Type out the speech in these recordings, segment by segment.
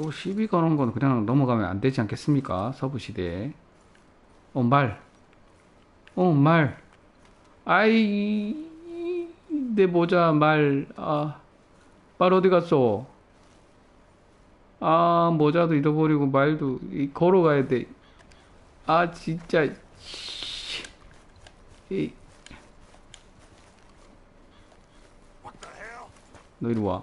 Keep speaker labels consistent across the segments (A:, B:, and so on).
A: 또 시비 거는 건 그냥 넘어가면 안 되지 않겠습니까? 서부 시대에. 어, 말. 어, 말. 아이, 내 모자, 말. 아, 말 어디 갔어? 아, 모자도 잃어버리고 말도 이- 걸어가야 돼. 아, 진짜. 씨. 이? 너 이리 와.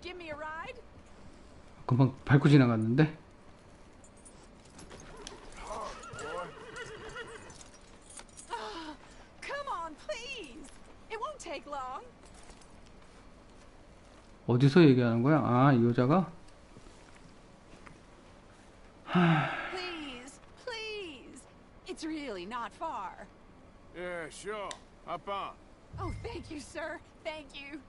B: give me a ride?
A: 금방 밟고 지나갔는데? 어디서 얘기하는 거야? 아, 이 여자가?
B: Please, please. It's really not far.
C: Yeah, sure. Hop on.
B: Oh, thank you, sir. Thank you.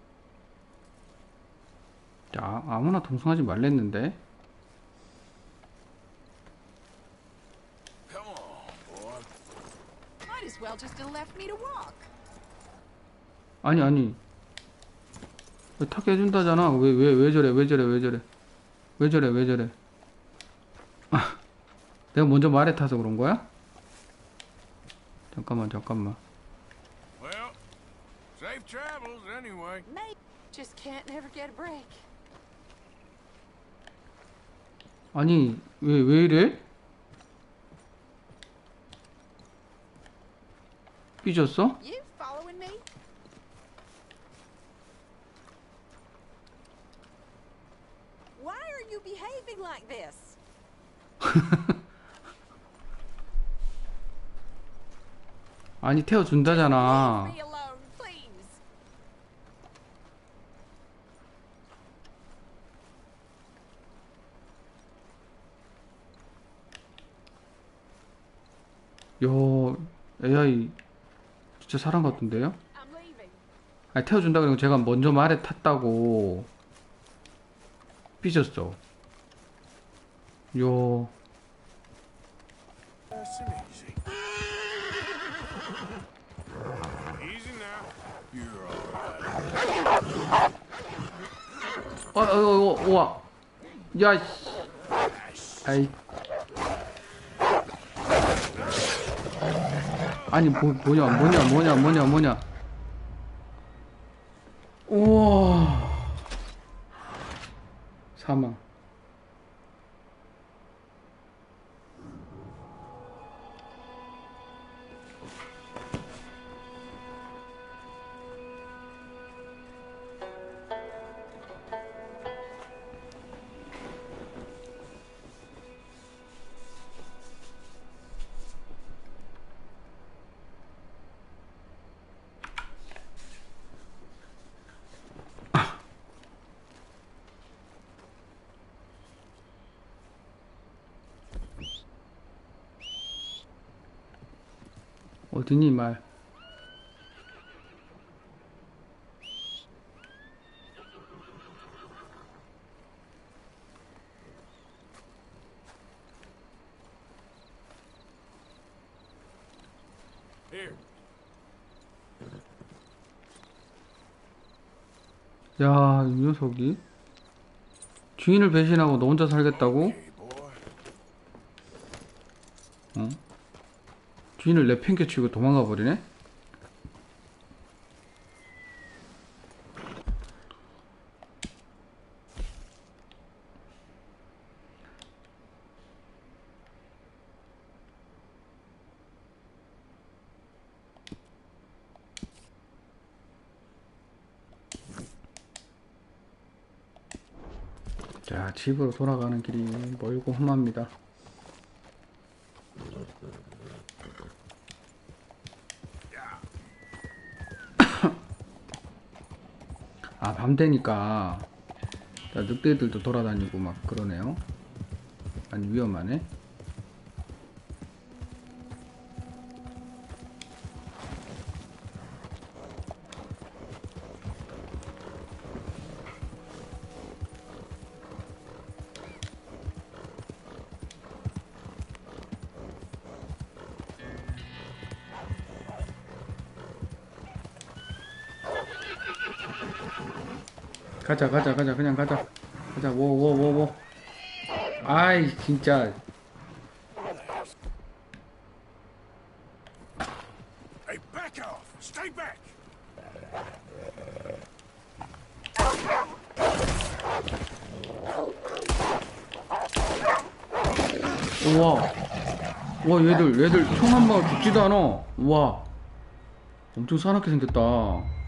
A: 자, 아무나 동성하지 말랬는데?
C: Come on, boy.
B: Might as well just have left me to walk.
A: 아니, 아니. 왜 타게 해준다잖아. 왜, 왜, 왜 저래, 왜 저래, 왜 저래. 왜 저래, 왜 저래. 아, 내가 먼저 말에 타서 그런 거야? 잠깐만, 잠깐만.
C: Well, safe travels anyway.
B: Just can't never get a break.
A: 아니, 왜, 왜 이래? 삐졌어?
B: You following me? Why are you behaving like this?
A: 아니, 태워준다잖아. 요, AI, 진짜 사람 같은데요? 아니, 태워준다 그러고 제가 먼저 말에 탔다고 삐졌어. 요, 어, 어, 어, 어, 와. 야, 씨. 아이. 아니, 뭐, 뭐냐, 뭐냐, 뭐냐, 뭐냐, 뭐냐. 어디니, 말. 야, 이 녀석이. 주인을 배신하고 너 혼자 살겠다고? 주인을 내팽개치고 도망가 버리네? 자, 집으로 돌아가는 길이 멀고 험합니다. 아, 밤 되니까 자, 늑대들도 돌아다니고 막 그러네요. 아니, 위험하네. 가자, 가자, 가자, 그냥 가자. 가자, wo, wo, wo. 아이, 진짜. 우와. 와, 얘들, 얘들 총 한 방울 죽지도 않아. 우와. 엄청 사납게 생겼다.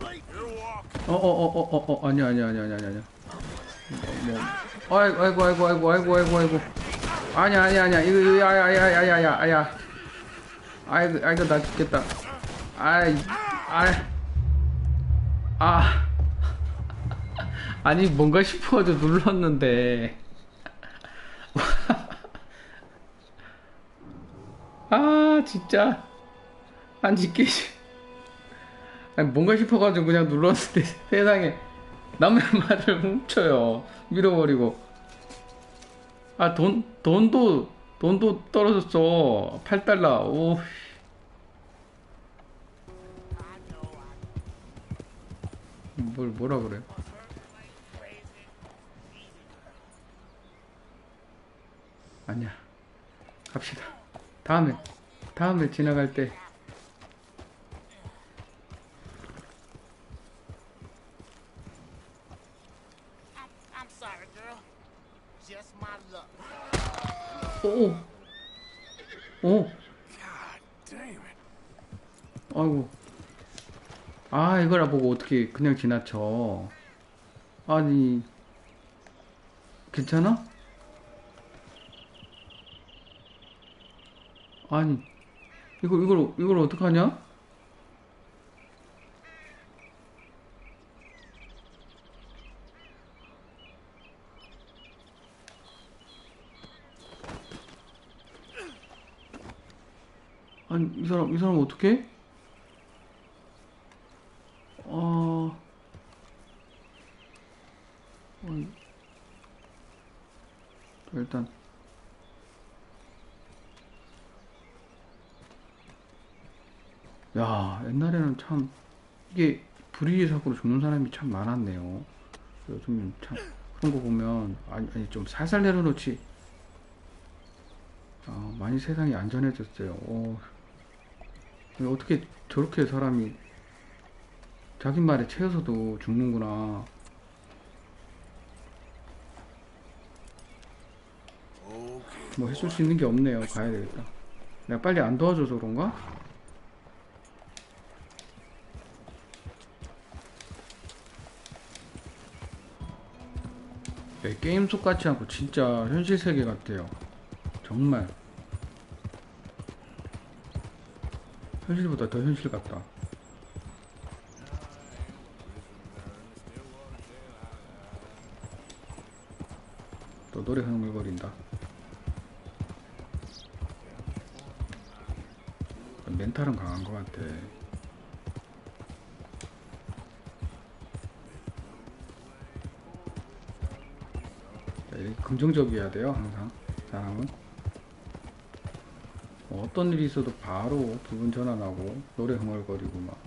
D: Bait.
C: You walk.
A: 어, 어, 어, 어, 어, 어, 아니야, 아니야, 아니야, 아니야, 아니야. 뭐, 아이고, 아이고, 아이고, 아이고, 아이고, 아이고, 아이고. 아니야, 아니야, 아니야. 이거, 이거, 아야, 아야, 아야, 아야, 아야. 아이고, 아이고, 나 죽겠다. 아이, 아이. 아. 아니, 뭔가 싶어가지고 눌렀는데. 아, 진짜. 안 지키지. 아니, 뭔가 싶어가지고 그냥 눌렀는데 세상에 남의 말을 훔쳐요 밀어버리고 아 돈 돈도 돈도 떨어졌어 8달러 오 뭘 뭐라 그래 아니야 갑시다 다음에 다음에 지나갈 때
E: luck.
A: 오. 아이고. 아, 이거라 보고 어떻게 그냥 지나쳐. 아니, 괜찮아? 아니, 이거, 이걸, 이걸 어떡하냐? 아니, 이 사람, 이 사람 어떡해? 어, 어이. 일단, 야, 옛날에는 참, 이게 불의의 사고로 죽는 사람이 참 많았네요. 요즘 참, 그런 거 보면, 아니, 아니, 좀 살살 내려놓지. 아, 많이 세상이 안전해졌어요. 어, 어떻게 저렇게 사람이 자기 말에 채여서도 죽는구나. 뭐 해줄 수 있는 게 없네요. 가야 되겠다. 내가 빨리 안 도와줘서 그런가? 게임 속 같지 않고 진짜 현실 세계 같아요. 정말. 현실보다 더 현실 같다. 또 노래 흥얼거린다. 멘탈은 강한 것 같아. 긍정적이어야 돼요, 항상. 사람은. 뭐 어떤 일이 있어도 바로 기분 전환하고, 노래 흥얼거리고 막.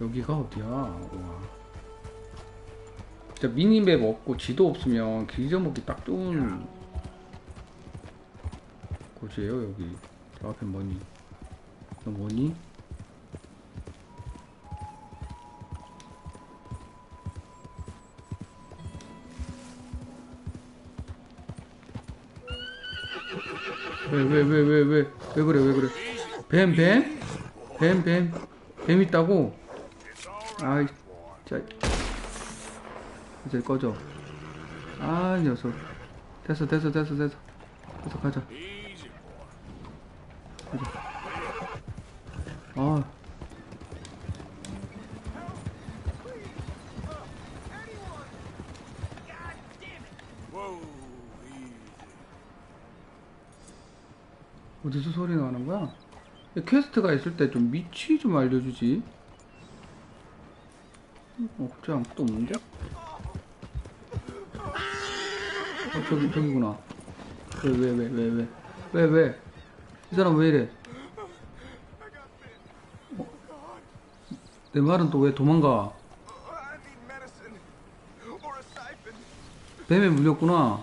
A: 여기가 어디야? 와. 진짜 미니맵 없고 지도 없으면 길 잊어먹기 딱 좋은 곳이에요, 여기. 저 앞에 뭐니? 너 뭐니? 왜 왜 왜 왜 왜 왜 그래 왜 그래 뱀 뱀? 뱀 뱀? 뱀 있다고? 아이 자 이제 꺼져 아 녀석 됐어 됐어 됐어 됐어 됐어 가자
C: boy.
A: 아 어디서 소리 나는 거야? 이 퀘스트가 있을 때 좀 위치 좀 알려주지. 어, 갑자기 아무것도 없는데? 어, 저기, 저기구나. 왜, 왜, 왜, 왜, 왜, 왜, 왜? 이 사람 왜 이래? 어? 내 말은 또 왜 도망가? 뱀에 물렸구나.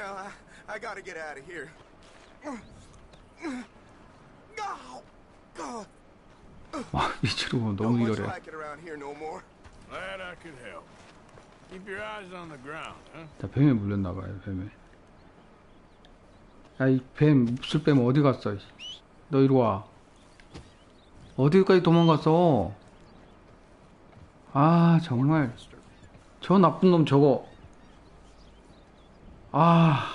F: Now I, I gotta get out of here. Oh, God.
A: 와,
F: Not
A: 너무
F: much
A: 이러래.
F: like it around here no more.
C: Glad I could help. Keep your eyes on the ground, huh?
A: 자, 뱀에 물렸나 봐요, 뱀에. 야, 이 뱀, 몹쓸 뱀 어디 갔어? 너 이리 와. 어디까지 도망갔어? 아, 정말. 저 나쁜 놈 저거. 아.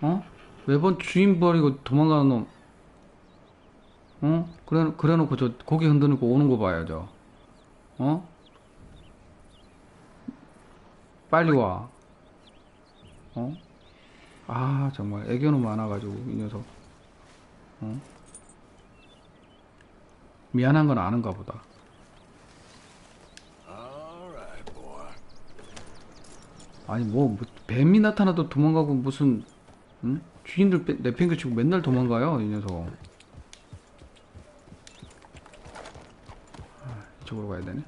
A: 어? 매번 주인 버리고 도망가는 놈. 어? 그래, 그래 놓고 저 고개 흔드는 거 오는 거 봐요, 저. 어? 빨리 와. 어? 아, 정말 애교는 많아가지고, 이 녀석. 어? 미안한 건 아는가 보다. 아니, 뭐, 뭐 뱀이 나타나도 도망가고, 무슨, 응? 주인들 빼- 내팽개치고 맨날 도망가요, 이 녀석. 아, 이쪽으로 가야 되네.